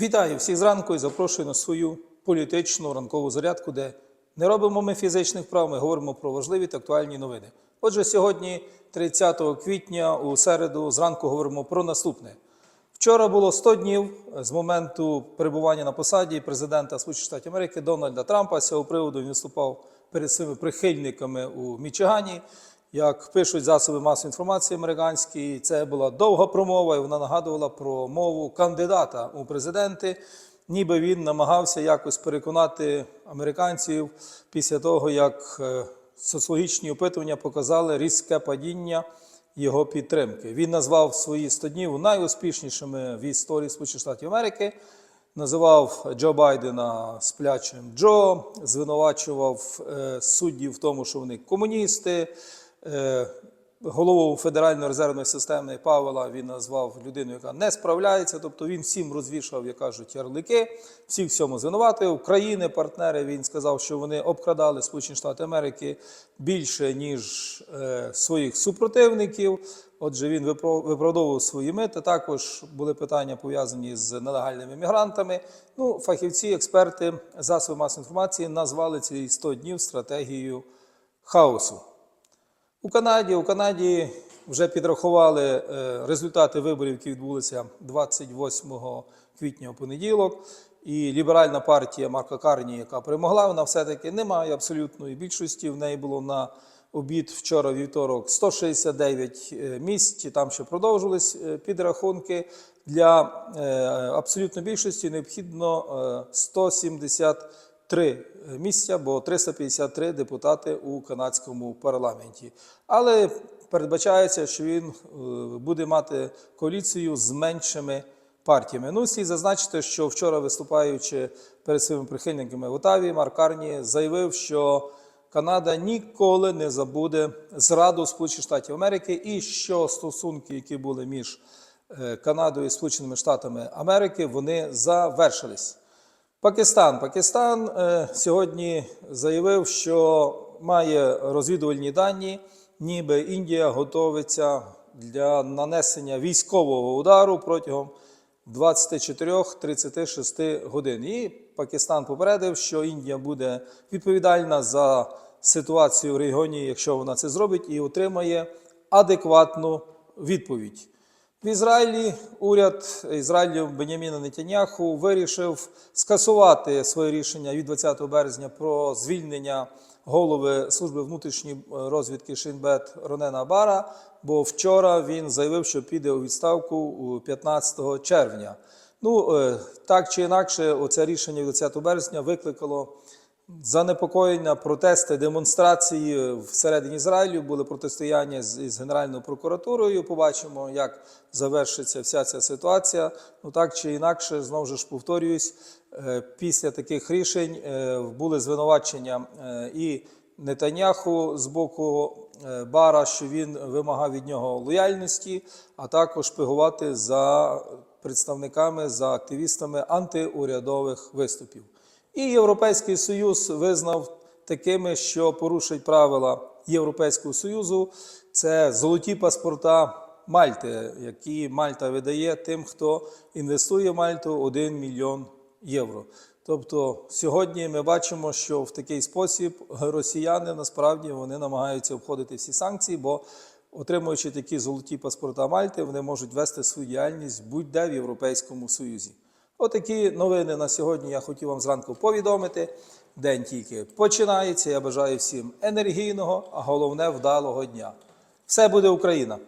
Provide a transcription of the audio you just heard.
Вітаю всіх зранку і запрошую на свою політичну ранкову зарядку, де не робимо ми фізичних вправ, ми говоримо про важливі та актуальні новини. Отже, сьогодні, 30 квітня, у середу, зранку говоримо про наступне. Вчора було 100 днів з моменту перебування на посаді президента Сполучених Штатів Америки Дональда Трампа. З цього приводу він виступав перед своїми прихильниками у Мічигані. Як пишуть засоби масової інформації американські, це була довга промова, і вона нагадувала про мову кандидата у президенти. Ніби він намагався якось переконати американців після того, як е, соціологічні опитування показали різке падіння його підтримки. Він назвав свої 100 днів найуспішнішими в історії Сполучених Штатів Америки. Називав Джо Байдена сплячим Джо, звинувачував е, суддів в тому, що вони комуністи. Е, голову Федеральної резервної системи Павела він назвав людиною, яка не справляється. Тобто він всім розвішав, як кажуть, ярлики, всіх в цьому звинуватив. Країни, партнери він сказав, що вони обкрадали Сполучені Штати Америки більше, ніж е, своїх супротивників. Отже, він виправдовував свої мити. Також були питання пов'язані з нелегальними мігрантами. Ну, фахівці, експерти, засоби масової інформації назвали ці 100 днів стратегією хаосу. У Канаді, у Канаді вже підрахували е, результати виборів, які відбулися 28 квітня у понеділок. І ліберальна партія Марка Карні, яка перемогла, вона все-таки не має абсолютної більшості. В неї було на обід вчора вівторок 169 е, місць. Там ще продовжились е, підрахунки. Для абсолютної більшості необхідно 170 три е, місця, бо 353 депутати у канадському парламенті. Але передбачається, що він е, буде мати коаліцію з меншими партіями. Ну, слід зазначити, що вчора, виступаючи перед своїми прихильниками в Отаві, Марк Карні заявив, що Канада ніколи не забуде зраду Сполучених Штатів Америки і що стосунки, які були між е, Канадою і Сполученими Штатами Америки, вони завершились. Пакистан. Пакистан е, сьогодні заявив, що має розвідувальні дані, ніби Індія готовиться для нанесення військового удару протягом 24-36 годин. І Пакистан попередив, що Індія буде відповідальна за ситуацію в регіоні, якщо вона це зробить, і отримає адекватну відповідь. В Ізраїлі уряд Ізраїлю Беняміна Нетяняху вирішив скасувати своє рішення від 20 березня про звільнення голови служби внутрішньої розвідки Шинбет Ронена Бара. Бо вчора він заявив, що піде у відставку у 15 червня. Ну е, так чи інакше, оце рішення від 20 березня викликало занепокоєння, протести, демонстрації всередині Ізраїлю були протистояння з, із Генеральною прокуратурою. Побачимо, як завершиться вся ця ситуація. Ну так чи інакше, знову ж повторююсь, е, після таких рішень е, були звинувачення е, і Нетаняху з боку Бара, що він вимагав від нього лояльності, а також шпигувати за представниками, за активістами антиурядових виступів. І Європейський Союз визнав такими, що порушують правила Європейського Союзу. Це золоті паспорта Мальти, які Мальта видає тим, хто інвестує в Мальту 1 мільйон євро. Тобто сьогодні ми бачимо, що в такий спосіб росіяни насправді вони намагаються обходити всі санкції, бо отримуючи такі золоті паспорта Мальти, вони можуть вести свою діяльність будь-де в Європейському Союзі. Отакі новини на сьогодні я хотів вам зранку повідомити. День тільки починається. Я бажаю всім енергійного, а головне вдалого дня. Все буде Україна!